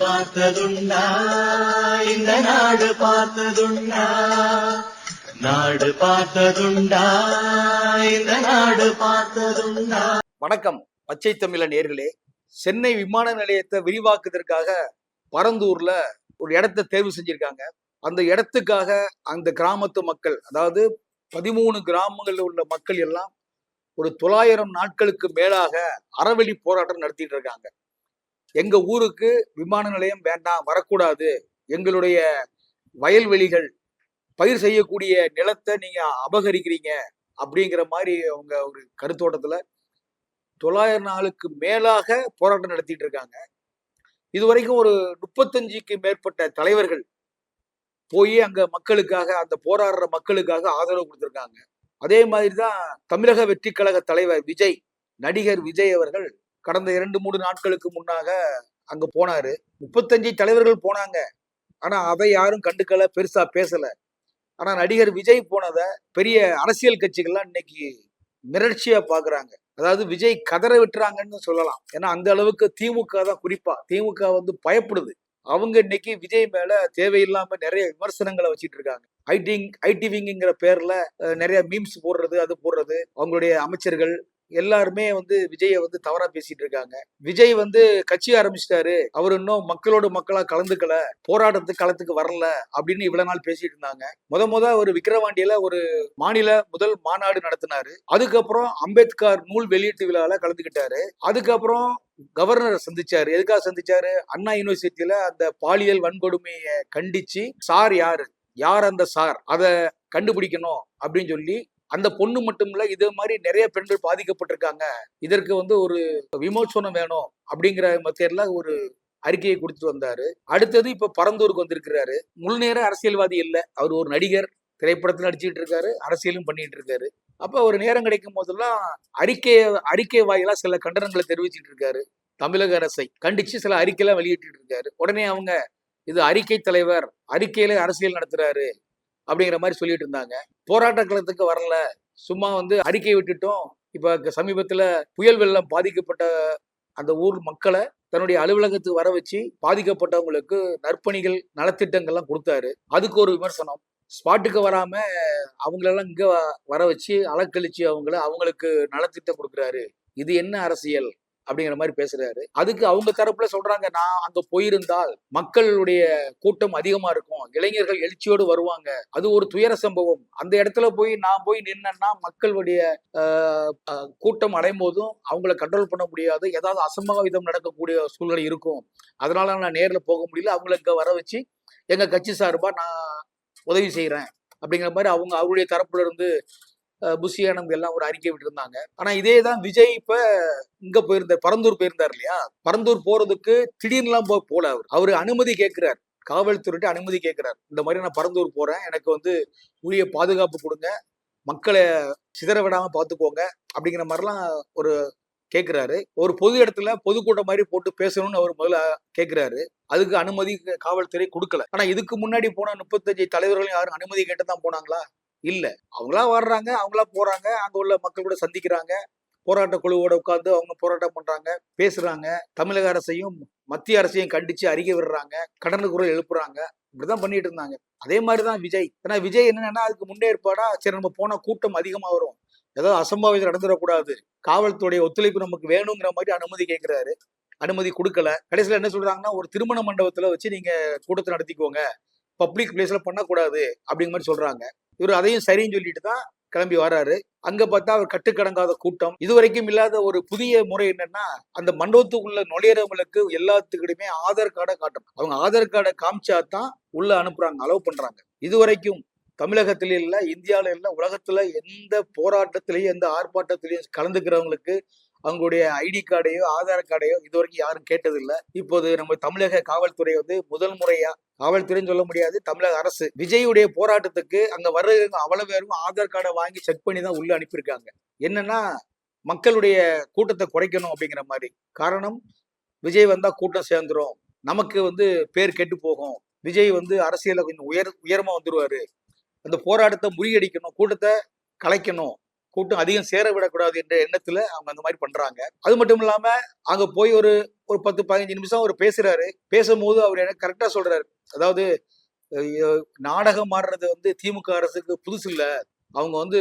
பார்த்ததுண்டா இந்த நாடு பார்த்ததுண்டா நாடு பார்த்ததுண்டா இந்த நாடு பார்த்ததுண்டா. வணக்கம் பச்சை தமிழ நேர்களே. சென்னை விமான நிலையத்தை விரிவாக்குவதற்காக பரந்தூர்ல ஒரு இடத்தை தேர்வு செஞ்சிருக்காங்க. அந்த இடத்துக்காக அந்த கிராமத்து மக்கள் அதாவது பதிமூணு கிராமங்களில் உள்ள மக்கள் எல்லாம் ஒரு தொள்ளாயிரம் நாட்களுக்கு மேலாக அறவழி போராட்டம் நடத்திட்டு இருக்காங்க. எங்க ஊருக்கு விமான நிலையம் வேண்டாம் வரக்கூடாது. எங்களுடைய வயல்வெளிகள் பயிர் செய்யக்கூடிய நிலத்தை நீங்க அபகரிக்கிறீங்க அப்படிங்கிற மாதிரி அவங்க ஒரு கருத்தோட்டத்துல தொள்ளாயிரம் நாளுக்கு மேலாக போராட்டம் நடத்திட்டு இருக்காங்க. இது வரைக்கும் ஒரு முப்பத்தஞ்சுக்கு மேற்பட்ட தலைவர்கள் போய் அங்க மக்களுக்காக அந்த போராடுற மக்களுக்காக ஆதரவு கொடுத்துருக்காங்க. அதே மாதிரி தான் தமிழக வெற்றி கழக தலைவர் விஜய் நடிகர் விஜய் அவர்கள் கடந்த இரண்டு மூணு நாட்களுக்கு முன்னாக அங்க போனாரு. முப்பத்தஞ்சு தலைவர்கள் போனாங்க. ஆனா அதை யாரும் கண்டுக்கல பெருசா பேசல. ஆனா நடிகர் விஜய் போனதை பெரிய அரசியல் கட்சிகள்லாம் இன்னைக்கு மிரட்சியா பாக்குறாங்க. அதாவது விஜய் கதற விட்டுறாங்கன்னு சொல்லலாம். ஏன்னா அந்த அளவுக்கு திமுக தான் குறிப்பா. திமுக வந்து பயப்படுது. அவங்க இன்னைக்கு விஜய் மேல தேவையில்லாம நிறைய விமர்சனங்களை வச்சிட்டு இருக்காங்க. ஐடி ஐடி பேர்ல நிறைய மீம்ஸ் போடுறது அது போடுறது. அவங்களுடைய அமைச்சர்கள் எல்லாருமே வந்து விஜயை வந்து தவறா பேசிட்டு இருக்காங்க. விஜய் வந்து கட்சி ஆரம்பிச்சிட்டாரு. அவர் இன்னும் மக்களோட மக்களா கலந்துக்கல. போராட்டத்துக்கு களத்துக்கு வரல அப்படின்னு இவ்வளவு நாள் பேசிட்டு இருந்தாங்க. முத முத ஒரு விக்கிரவாண்டியில ஒரு மாநில முதல் மாநாடு நடத்தினாரு. அதுக்கப்புறம் அம்பேத்கர் நூல் வெளியீட்டு விழால கலந்துக்கிட்டாரு. அதுக்கப்புறம் கவர்னரை சந்திச்சாரு. எதுக்காக சந்திச்சாரு? அண்ணா யூனிவர்சிட்டியில அந்த பாலியல் வன்கொடுமையை கண்டிச்சு சார் யாரு? யார் அந்த சார்? அதை கண்டுபிடிக்கணும் அப்படின்னு சொல்லி அந்த பொண்ணு மட்டும் இல்ல இதே மாதிரி நிறைய பெண்கள் பாதிக்கப்பட்டிருக்காங்க. இதற்கு வந்து ஒரு விமோசனம் வேணும் அப்படிங்கிற மெத்தேட்ல ஒரு அறிக்கையை கொடுத்துட்டு வந்தாரு. அடுத்தது இப்ப பரந்தூருக்கு வந்திருக்கிறாரு. முழு நேர அரசியல்வாதி இல்லை. அவர் ஒரு நடிகர் திரைப்படத்தில் நடிச்சுட்டு இருக்காரு அரசியலும் பண்ணிட்டு இருக்காரு. அப்ப ஒரு நேரம் கிடைக்கும் போதெல்லாம் அறிக்கை அறிக்கை வாயிலா சில கண்டனங்களை தெரிவிச்சிட்டு இருக்காரு தமிழக அரசை. கண்டிச்சு சில அறிக்கையெல்லாம் வெளியிட்டு இருக்காரு. உடனே அவங்க இது அறிக்கை தலைவர் அறிக்கையில அரசியல் நடத்துறாரு. அப்படிங்கிற மாதிரி சொல்லிட்டு இருந்தாங்க. போராட்ட களத்துக்கு வரல. சும்மா வந்து அறிக்கை விட்டுட்டோம். இப்போ சமீபத்தில் புயல் வெள்ளம் பாதிக்கப்பட்ட அந்த ஊர் மக்களை தன்னுடைய அலுவலகத்துக்கு வர வச்சு பாதிக்கப்பட்டவங்களுக்கு நற்பணிகள் நலத்திட்டங்கள்லாம் கொடுத்தாரு. அதுக்கு ஒரு விமர்சனம். ஸ்பாட்டுக்கு வராம அவங்களெல்லாம் இங்க வர வச்சு அலக்கழிச்சு அவங்கள அவங்களுக்கு நலத்திட்டம் கொடுக்குறாரு. இது என்ன அரசியல்? அப்படிங்கிற மாதிரி பேசுறாரு. அதுக்கு அவங்க தரப்புல சொல்றாங்க நான் அங்க போயிருந்தால் மக்களுடைய கூட்டம் அதிகமா இருக்கும். இளைஞர்கள் எழுச்சியோடு வருவாங்க. அது ஒரு துயர சம்பவம். அந்த இடத்துல போய் நான் போய் நின்னேன்னா மக்களுடைய கூட்டம் அடையும் போதும் அவங்கள கண்ட்ரோல் பண்ண முடியாது. ஏதாவது அசம்பாவிதம் நடக்கக்கூடிய சூழ்நிலை இருக்கும். அதனால நான் நேரில் போக முடியல. அவங்கள இங்க வர வச்சு எங்க கட்சி சார்பா நான் உதவி செய்யறேன் அப்படிங்கிற மாதிரி அவங்க அவருடைய தரப்புல இருந்து புஷி ஆனந்த் எல்லாம் ஒரு அறிக்கை விட்டுருந்தாங்க. ஆனா இதே தான் விஜய் இப்ப இங்க போயிருந்தார் பரந்தூர் போயிருந்தார் இல்லையா? பரந்தூர் போறதுக்கு திடீர்னுலாம் போ போல அவர். அவரு அனுமதி கேட்கிறார். காவல்துறையிட்ட அனுமதி கேட்கிறார். இந்த மாதிரி நான் பரந்தூர் போறேன். எனக்கு வந்து உரிய பாதுகாப்பு கொடுங்க. மக்களை சிதற விடாம பாத்துக்கோங்க அப்படிங்கிற மாதிரிலாம் ஒரு கேட்கிறாரு. ஒரு பொது இடத்துல பொதுக்கூட்டம் மாதிரி போட்டு பேசணும்னு அவர் முதல்ல கேட்கிறாரு. அதுக்கு அனுமதி காவல்துறை கொடுக்கல. ஆனா இதுக்கு முன்னாடி போன முப்பத்தஞ்சு தலைவர்களும் யாரும் அனுமதி கேட்டு தான் போனாங்களா? இல்ல. அவங்களா வர்றாங்க அவங்களா போறாங்க அங்க உள்ள மக்கள் கூட சந்திக்கிறாங்க போராட்ட குழுவோட உட்கார்ந்து அவங்க போராட்டம் பண்றாங்க பேசுறாங்க தமிழக அரசையும் மத்திய அரசையும் கண்டிச்சு அறிக்கை விடுறாங்க கடன குரல் எழுப்புறாங்க இப்படிதான் பண்ணிட்டு இருந்தாங்க. அதே மாதிரிதான் விஜய். ஏன்னா விஜய் என்னன்னா அதுக்கு முன்னேற்பாடா சரி நம்ம போனா கூட்டம் அதிகமா வரும். ஏதோ அசம்பாவிதம் நடந்துடக்கூடாது. காவல்துறைய ஒத்துழைப்பு நமக்கு வேணுங்கிற மாதிரி அனுமதி கேட்கிறாரு அனுமதி கொடுக்கல. கடைசியில என்ன சொல்றாங்கன்னா ஒரு திருமண மண்டபத்துல வச்சு நீங்க கூட்டத்தை நடத்திக்கோங்க. பப்ளிக் பிளேஸ்ல பண்ணக்கூடாது அப்படிங்கிற மாதிரி சொல்றாங்க. இவர் அதையும் சரின்னு சொல்லிட்டு தான் கிளம்பி வராரு அங்க பார்த்தா அவர் கட்டுக்கடங்காத கூட்டம். இதுவரைக்கும் இல்லாத ஒரு புதிய முறை என்னன்னா அந்த மண்டபத்துக்குள்ள நுழையிறவங்களுக்கு எல்லாத்துக்கிட்டுமே ஆதார் கார்டை காட்டணும் அவங்க ஆதார் கார்டை காமிச்சா தான் உள்ள அனுப்புறாங்க அலோவ் பண்றாங்க. இதுவரைக்கும் தமிழகத்தில இல்ல இந்தியாவில இல்ல உலகத்துல எந்த போராட்டத்திலையும் எந்த ஆர்ப்பாட்டத்திலையும் கலந்துக்கிறவங்களுக்கு அவங்களுடைய ஐடி கார்டையோ ஆதார் கார்டையோ இதுவரைக்கும் யாரும் கேட்டதில்லை. இப்போது நம்ம தமிழக காவல்துறை வந்து முதல் முறையா காவல்துறைன்னு சொல்ல முடியாது தமிழக அரசு. விஜயுடைய போராட்டத்துக்கு அங்க வர்றவங்க அவ்வளவு பேரும் ஆதார் கார்டை வாங்கி செக் பண்ணி தான் உள்ள அனுப்பியிருக்காங்க. என்னன்னா மக்களுடைய கூட்டத்தை குறைக்கணும் அப்படிங்கிற மாதிரி. காரணம் விஜய் வந்தா கூட்டம் சேர்ந்துரும். நமக்கு வந்து பேர் கெட்டு போகும். விஜய் வந்து அரசியல கொஞ்சம் உயர் உயரமா வந்துருவாரு. அந்த போராட்டத்தை முறியடிக்கணும் கூட்டத்தை கலைக்கணும். கூட்டம் அதிகம் சேர விடக்கூடாது என்ற எண்ணத்துல அவங்க அந்த மாதிரி பண்றாங்க. அது மட்டும் இல்லாம அங்க போய் ஒரு ஒரு பத்து பதினஞ்சு நிமிஷம் அவர் பேசுறாரு. பேசும்போது அவர் எனக்கு கரெக்டா சொல்றாரு. அதாவது நாடகம் ஆடுறது வந்து திமுக அரசுக்கு புதுசு இல்லை. அவங்க வந்து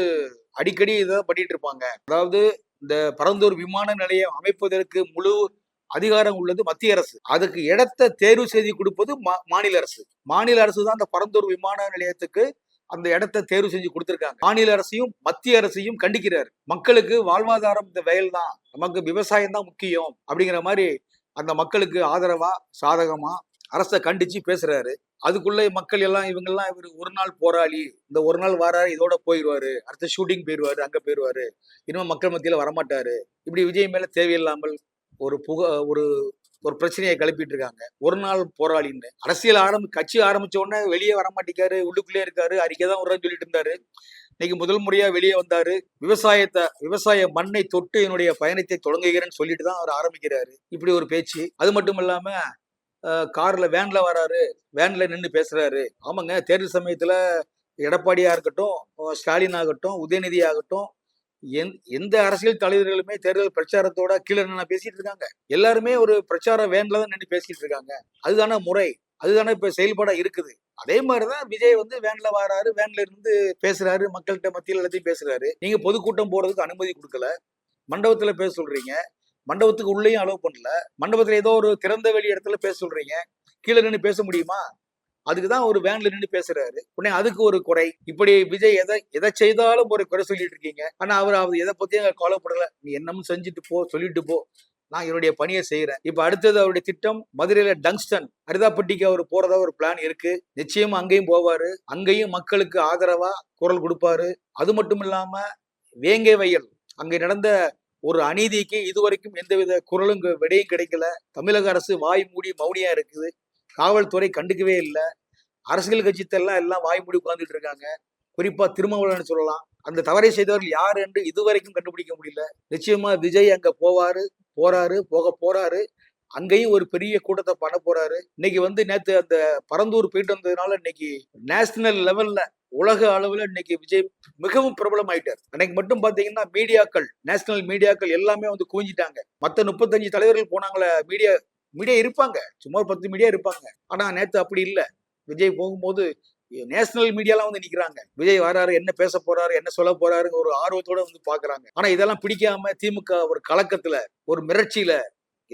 அடிக்கடி இதை பண்ணிட்டு இருப்பாங்க. அதாவது இந்த பரந்தூர் விமான நிலையம் அமைப்பதற்கு முழு அதிகாரம் உள்ளது மத்திய அரசு. அதுக்கு இடத்தை தேர்வு செய்து கொடுப்பது மா- மாநில அரசு. மாநில அரசு தான் அந்த பரந்தூர் விமான நிலையத்துக்கு அந்த இடத்தை தேர்வு செஞ்சு கொடுத்துருக்காங்க. மாநில அரசையும் மத்திய அரசையும் கண்டிக்கிறார். மக்களுக்கு வாழ்வாதாரம் இந்த வயல் தான். நமக்கு விவசாயம் தான் முக்கியம் அப்படிங்கிற மாதிரி அந்த மக்களுக்கு ஆதரவா சாதகமா அரசை கண்டிச்சு பேசுறாரு. அதுக்குள்ள மக்கள் எல்லாம் இவங்கெல்லாம் இவர் ஒரு நாள் போராளி இந்த ஒரு நாள் வராரு இதோட போயிடுவாரு அடுத்த ஷூட்டிங் போயிடுவாரு அங்க போயிடுவாரு இனிமே மக்கள் மத்தியில வரமாட்டாரு. இப்படி விஜய் மேல தேவையில்லாமல் ஒரு புக ஒரு ஒரு பிரச்சனையை கிளப்பிட்டு இருக்காங்க. ஒரு நாள் போராளின்னு. அரசியல் ஆரம்பி கட்சி ஆரம்பிச்ச உடனே வெளியே வரமாட்டேங்காரு உள்ளுக்குள்ளே இருக்காரு அறிக்கை தான் ஒரு சொல்லிட்டு இருந்தாரு. இன்னைக்கு முதல் முறையா வெளியே வந்தாரு. விவசாயத்தை விவசாய மண்ணை தொட்டு என்னுடைய பயணத்தை தொடங்குகிறேன்னு சொல்லிட்டு தான் அவர் ஆரம்பிக்கிறாரு. இப்படி ஒரு பேச்சு. அது மட்டும் இல்லாம கார்ல வேன்ல வராரு. வேன்ல நின்று பேசுறாரு. ஆமாங்க தேர்தல் சமயத்துல எடப்பாடியா இருக்கட்டும் ஸ்டாலின் ஆகட்டும் உதயநிதி ஆகட்டும் எந் எந்த அரசியல் தலைவர்களுமே தேர்தல் பிரச்சாரத்தோட கீழே நான் பேசிட்டு இருக்காங்க. எல்லாருமே ஒரு பிரச்சார வேன்ல தான் நின்று பேசிட்டு இருக்காங்க. அதுதானே முறை. அதுதானே இப்ப செயல்பாடா இருக்குது. அதே மாதிரிதான் விஜய் வந்து வேன்ல வராரு வேன்ல இருந்து பேசுறாரு மக்கள்கிட்ட மத்தியில் எல்லாத்தையும் பேசுறாரு. நீங்க பொதுக்கூட்டம் போறதுக்கு அனுமதி கொடுக்கல. மண்டபத்துல பேச சொல்றீங்க. மண்டபத்துக்கு உள்ளேயும் அலோவ் பண்ணல. மண்டபத்தில் ஏதோ ஒரு திறந்த வெளி இடத்துல பேச சொல்றீங்க. கீழே நின்று பேச முடியுமா? அதுக்கு தான் ஒரு வேன்ல நின்று பேசுறாரு. உடனே அதுக்கு ஒரு குறை. இப்படி விஜய் எதை எதை செய்தாலும் ஒரு குறை சொல்லிட்டு இருக்கீங்க. ஆனா அவர் அவர் எதை பத்தியும் கவலைப்படல நீ என்னமும் செஞ்சுட்டு போ சொல்லிட்டு போ. நான் என்னுடைய பணியை செய்யறேன் இப்ப அடுத்தது அவருடைய திட்டம் மதுரையில டங்ஸ்டன் அரிதாப்பட்டிக்கு அவர் போறதா ஒரு பிளான் இருக்கு. நிச்சயமா அங்கேயும் போவாரு. அங்கேயும் மக்களுக்கு ஆதரவா குரல் கொடுப்பாரு. அது மட்டும் இல்லாம வேங்கை வயல் அங்க நடந்த ஒரு அநீதிக்கு இதுவரைக்கும் எந்தவித குரலும் விடையும் கிடைக்கல. தமிழக அரசு வாய் மூடி மௌனியா இருக்குது. காவல்துறை கண்டுக்கவே இல்லை. அரசியல் கட்சித்தெல்லாம் எல்லாம் வாய் மூடி உட்கார்ந்துட்டு இருக்காங்க. குறிப்பா திருமாவளவன் சொல்லலாம். அந்த தவறை செய்தவர்கள் யார் என்று இதுவரைக்கும் கண்டுபிடிக்க முடியல. நிச்சயமா விஜய் அங்க போவாரு போறாரு போக போறாரு. அங்கேயும் ஒரு பெரிய கூட்டத்தை பண்ண போறாரு. இன்னைக்கு வந்து நேத்து அந்த பரந்தூர் போயிட்டு வந்ததுனால இன்னைக்கு நேஷனல் லெவல்ல உலக அளவுல இன்னைக்கு விஜய் மிகவும் பிரபலம் ஆயிட்டார் அன்னைக்கு மட்டும் பாத்தீங்கன்னா மீடியாக்கள் நேஷனல் மீடியாக்கள் எல்லாமே வந்து குவிஞ்சிட்டாங்க. மத்த முப்பத்தஞ்சு தலைவர்கள் போனாங்களே மீடியா மீடியா இருப்பாங்க. சும்மா பத்து மீடியா இருப்பாங்க. ஆனா நேத்து அப்படி இல்லை. விஜய் போகும்போது நேஷனல் மீடியாலாம் வந்து நிக்கிறாங்க. விஜய் வராரு என்ன பேச போறாரு என்ன சொல்ல போறாருங்க ஒரு ஆர்வத்தோட வந்து பாக்குறாங்க. ஆனா இதெல்லாம் பிடிக்காம திமுக ஒரு கலக்கத்துல ஒரு மிரட்சியில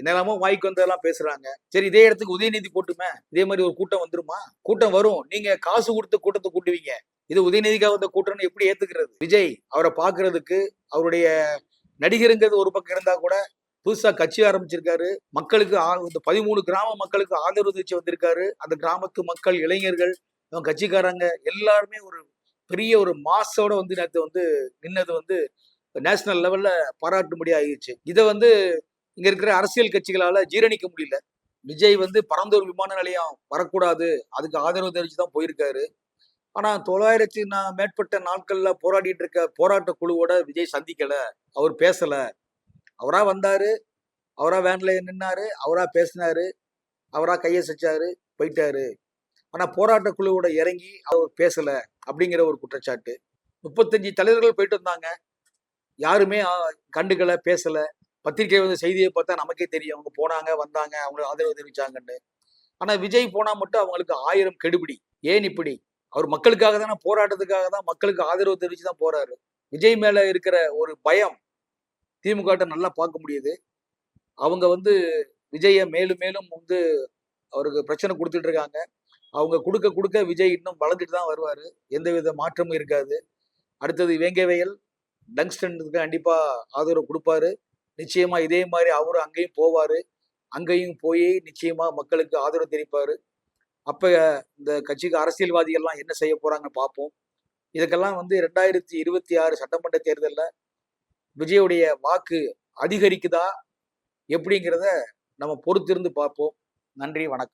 என்னெல்லாமோ வாய்க்கு வந்ததெல்லாம் பேசுறாங்க. சரி இதே இடத்துக்கு உதயநிதி போட்டுமே. இதே மாதிரி ஒரு கூட்டம் வந்துருமா? கூட்டம் வரும். நீங்க காசு கொடுத்து கூட்டத்தை கூட்டுவீங்க. இது உதயநிதிக்காக வந்த கூட்டம்னு எப்படி ஏத்துக்கிறது? விஜய் அவரை பாக்குறதுக்கு அவருடைய நடிகருங்கிறது ஒரு பக்கம் இருந்தா கூட புதுசா கட்சி ஆரம்பிச்சிருக்காரு. மக்களுக்கு ஆ- இந்த பதிமூணு கிராம மக்களுக்கு ஆதரவு தெரிவிச்சு வந்திருக்காரு. அந்த கிராமத்து மக்கள் இளைஞர்கள் இவங்க கட்சிக்காரங்க எல்லாருமே ஒரு பெரிய ஒரு மாசோட வந்து நேற்று வந்து நின்னது வந்து நேஷனல் லெவல்ல பாராட்டும்படி ஆயிடுச்சு இதை வந்து இங்க இருக்கிற அரசியல் கட்சிகளால ஜீரணிக்க முடியல. விஜய் வந்து பரந்தூர் விமான நிலையம் வரக்கூடாது. அதுக்கு ஆதரவு தெரிவிச்சு தான் போயிருக்காரு. ஆனா தொள்ளாயிரத்தி மேற்பட்ட நாட்கள்ல போராடிட்டு இருக்க போராட்ட குழுவோட விஜய் சந்திக்கல. அவர் பேசல. அவரா வந்தாரு. அவரா வேன்ல நின்னாரு. அவரா பேசினாரு. அவரா கையசைச்சாரு போயிட்டாரு. ஆனா போராட்ட குழுவோட இறங்கி அவர் பேசல அப்படிங்கிற ஒரு குற்றச்சாட்டு. முப்பத்தஞ்சு தலைவர்கள் போயிட்டு வந்தாங்க. யாருமே ஆ, கண்டுக்கல பேசல. பத்திரிகை வந்து செய்தியை பார்த்தா நமக்கே தெரியும். அவங்க போனாங்க வந்தாங்க அவங்களுக்கு ஆதரவு தெரிவிச்சாங்கன்னு. ஆனா விஜய் போனா மட்டும் அவங்களுக்கு ஆயிரம் கெடுபிடி. ஏன் இப்படி? அவர் மக்களுக்காக தானே போராட்டத்துக்காக தான் மக்களுக்கு ஆதரவு தெரிவிச்சு தான் போறாரு. விஜய் மேல இருக்கிற ஒரு பயம் திமுக நல்லா பார்க்க முடியுது. அவங்க வந்து விஜயை மேலும் மேலும் வந்து அவருக்கு பிரச்சனை கொடுத்துட்டு இருக்காங்க. அவங்க கொடுக்க கொடுக்க விஜய் இன்னும் வளர்ந்துட்டு தான் வருவாரு. எந்தவித மாற்றமும் இருக்காது. அடுத்தது வேங்கை வயல் டங்ஸ்டனுக்கு கண்டிப்பா ஆதரவு கொடுப்பாரு. நிச்சயமா இதே மாதிரி அவரும் அங்கேயும் போவாரு. அங்கேயும் போய் நிச்சயமா மக்களுக்கு ஆதரவு தெரிவிப்பாரு. அப்ப இந்த கட்சிக்கு அரசியல்வாதிகள்லாம் என்ன செய்ய போறாங்கன்னு பார்ப்போம். இதுக்கெல்லாம் வந்து ரெண்டாயிரத்தி இருபத்தி ஆறு சட்டமன்ற தேர்தலில் விஜயுடைய வாக்கு அதிகரிக்குதா? எப்படிங்கிறத நம்ம பொறுத்திருந்து பார்ப்போம். நன்றி வணக்கம்.